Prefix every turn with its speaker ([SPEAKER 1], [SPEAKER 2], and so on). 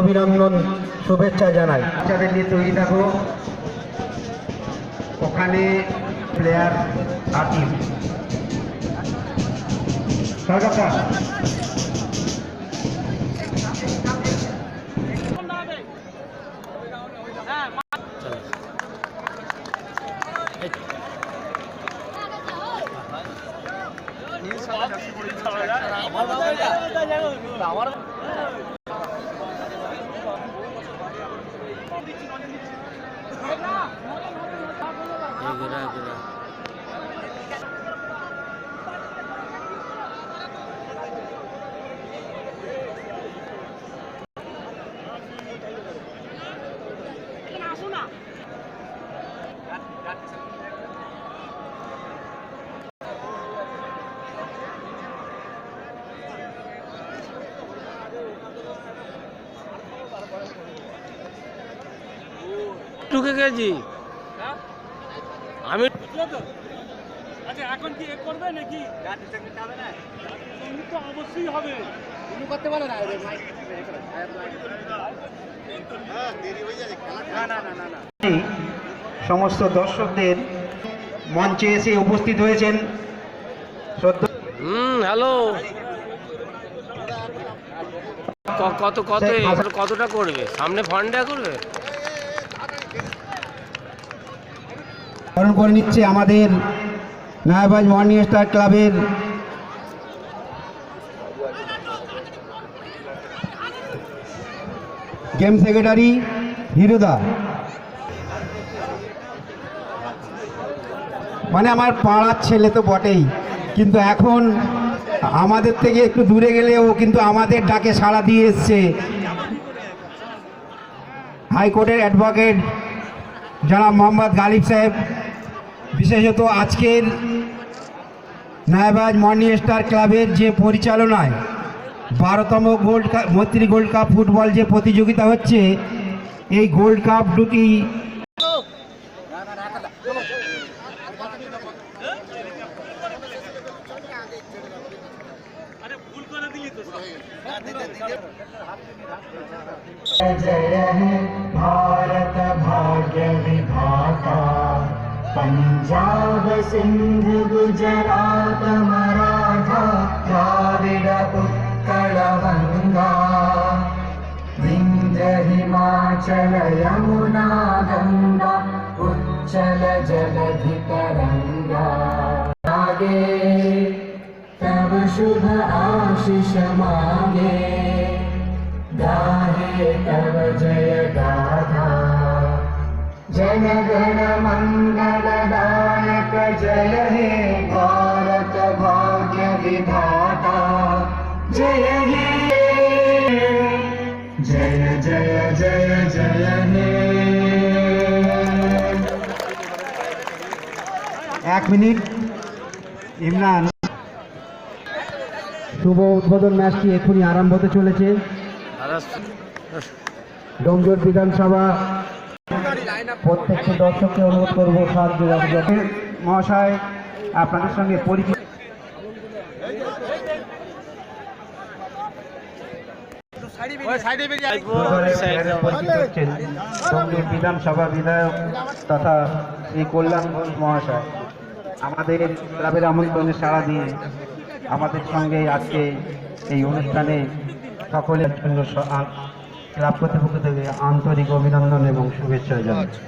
[SPEAKER 1] অভিনন্দন শুভেচ্ছা জানাই। বাচ্চাদের নিয়ে তৈরি থাকো। ওখানে প্লেয়ার আকিব সরকার
[SPEAKER 2] এগুলা এগুলা ঢুকে গেছি আমি
[SPEAKER 3] আচ্ছা এখন কি এ করবে নাকি? তো অবশ্যই হবে।
[SPEAKER 1] সমস্ত দর্শকদের মঞ্চে এসে উপস্থিত হয়েছেন।
[SPEAKER 2] হুম হ্যালো। ক- কত কত কতটা করবে? সামনে ফান্ডা করবে?
[SPEAKER 1] করে নিচ্ছে আমাদের নয়াবাজ মর্নিং স্টার ক্লাবের গেম সেক্রেটারি হিরুদা। মানে আমার পাড়ার ছেলে তো বটেই, কিন্তু এখন আমাদের থেকে একটু দূরে গেলে ও কিন্তু আমাদের ডাকে সাড়া দিয়ে এসছে। হাইকোর্টের অ্যাডভোকেট জনাব মোহাম্মদ গালিব সাহেব। বিশেষত আজকের নায়াবাজ মর্নিং স্টার ক্লাবের যে পরিচালনায় বারোতম gold cup Maitri gold cup football যে প্রতিযোগিতা হচ্ছে এই গোল্ড কাপ দুটি
[SPEAKER 3] আরে ভুল করে দিলি তো সব।
[SPEAKER 4] जय हे भारत भाग्य विधाता पञ्जाब सिन्ध गुजरात मराठा द्राविड उत्कल गङ्गा विन्ध्य हिमाचल यमुना गङ्गा उच्चल जलधि तरङ्गा आगे तव शुभ आशिष मागे। गाहे तव जय गाथा जन गण मङ्गलदायक जय हे भारत भाग्य विधाता जय हे जय जय जय जय हे
[SPEAKER 1] এক মিনিট ইমরান শুভ উদ্বোধন ম্যাচটি এখনই আরম্ভ হতে চলেছে
[SPEAKER 2] দাদা
[SPEAKER 1] ডোমজোর বিধানসভা প্রত্যেকটি দর্শককে অনুরোধ করবো সাহায্য যাতে মহাশয় আপনাদের সঙ্গে পরিচিত বিধানসভা বিধায়ক তথা শ্রী কল্যাণ ঘোষ মহাশয় আমাদের ক্লাবের আমন্ত্রণে সাড়া দিয়ে আমাদের সঙ্গে আজকে এই অনুষ্ঠানে সকলের জন্য ক্লাব কর্তৃপক্ষ থেকে আন্তরিক অভিনন্দন এবং শুভেচ্ছা
[SPEAKER 2] গেছি।